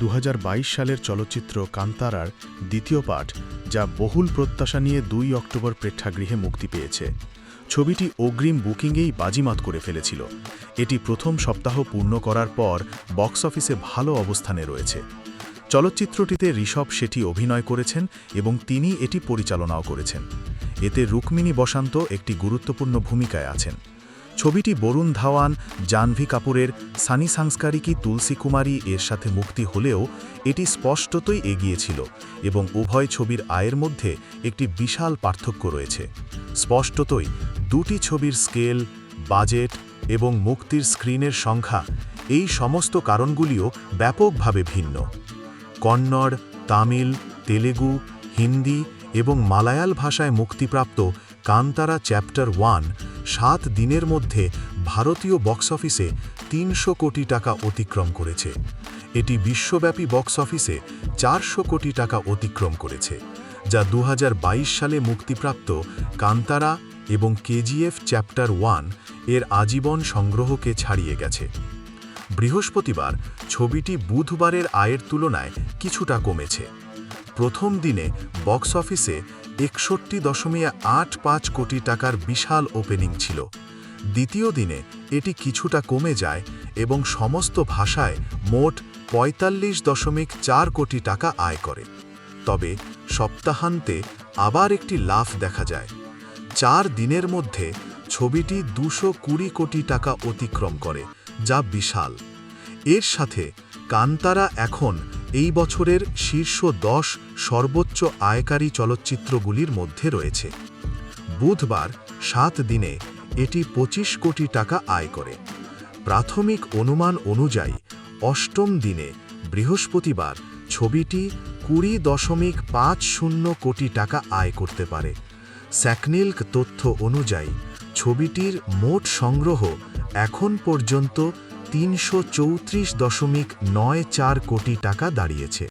দু হাজার বাইশ সালের চলচ্চিত্র কান্তারার দ্বিতীয় পাঠ, যা বহুল প্রত্যাশা নিয়ে দুই অক্টোবর প্রেক্ষাগৃহে মুক্তি পেয়েছে। ছবিটি অগ্রিম বুকিংয়েই বাজিমাত করে ফেলেছিল। এটি প্রথম সপ্তাহ পূর্ণ করার পর বক্স অফিসে ভালো অবস্থানে রয়েছে। চলচ্চিত্রটিতে ঋষভ শেঠি অভিনয় করেছেন এবং তিনি এটি পরিচালনাও করেছেন। এতে রুক্মিণী বসান্ত একটি গুরুত্বপূর্ণ ভূমিকায় আছেন। ছবিটি বরুণ ধাওয়ান, জাহ্নভী কাপুরের, সানি সাংস্কারিকী তুলসী কুমারী এর সাথে মুক্তি হলেও এটি স্পষ্টতই এগিয়েছিল এবং উভয় ছবির আয়ের মধ্যে একটি বিশাল পার্থক্য রয়েছে। স্পষ্টতই, দুটি ছবির স্কেল, বাজেট এবং মুক্তির স্ক্রিনের সংখ্যা এই সমস্ত কারণগুলিও ব্যাপকভাবে ভিন্ন। কন্নড়, তামিল, তেলেগু, হিন্দি এবং মালায়াল ভাষায় মুক্তিপ্রাপ্ত কান্তারা চ্যাপ্টার ওয়ান সাত দিনের মধ্যে ভারতীয় বক্স অফিসে তিনশো কোটি টাকা অতিক্রম করেছে। এটি বিশ্বব্যাপী বক্স অফিসে চারশো কোটি টাকা অতিক্রম করেছে, যা দু হাজার বাইশ সালে মুক্তিপ্রাপ্ত কান্তারা এবং কেজিএফ চ্যাপ্টার ওয়ানের আজীবন সংগ্রহকে ছাড়িয়ে গেছে। বৃহস্পতিবার ছবিটি বুধবারের আয়ের তুলনায় কিছুটা কমেছে। প্রথম দিনে বক্স অফিসে একষট্টি দশমিক আট পাঁচ কোটি টাকার বিশাল ওপেনিং ছিল। দ্বিতীয় দিনে এটি কিছুটা কমে যায় এবং সমস্ত ভাষায় মোট পঁয়তাল্লিশ দশমিক চার কোটি টাকা আয় করে। তবে সপ্তাহান্তে আবার একটি লাফ দেখা যায়। চার দিনের মধ্যে ছবিটি দুশো কুড়ি কোটি টাকা অতিক্রম করে, যা বিশাল। এর সাথে কান্তারা এখন এই বছরের শীর্ষ দশ সর্বোচ্চ আয়কারী চলচ্চিত্রগুলির মধ্যে রয়েছে। বুধবার সাত দিনে এটি পঁচিশ কোটি টাকা আয় করে। প্রাথমিক অনুমান অনুযায়ী অষ্টম দিনে বৃহস্পতিবার ছবিটি কুড়ি দশমিক পাঁচ শূন্য কোটি টাকা আয় করতে পারে। স্যাকনিল্ক তথ্য অনুযায়ী ছবিটির মোট সংগ্রহ এখন পর্যন্ত তিনশো চৌত্রিশ দশমিক নয় চার কোটি টাকা দাঁড়িয়েছে।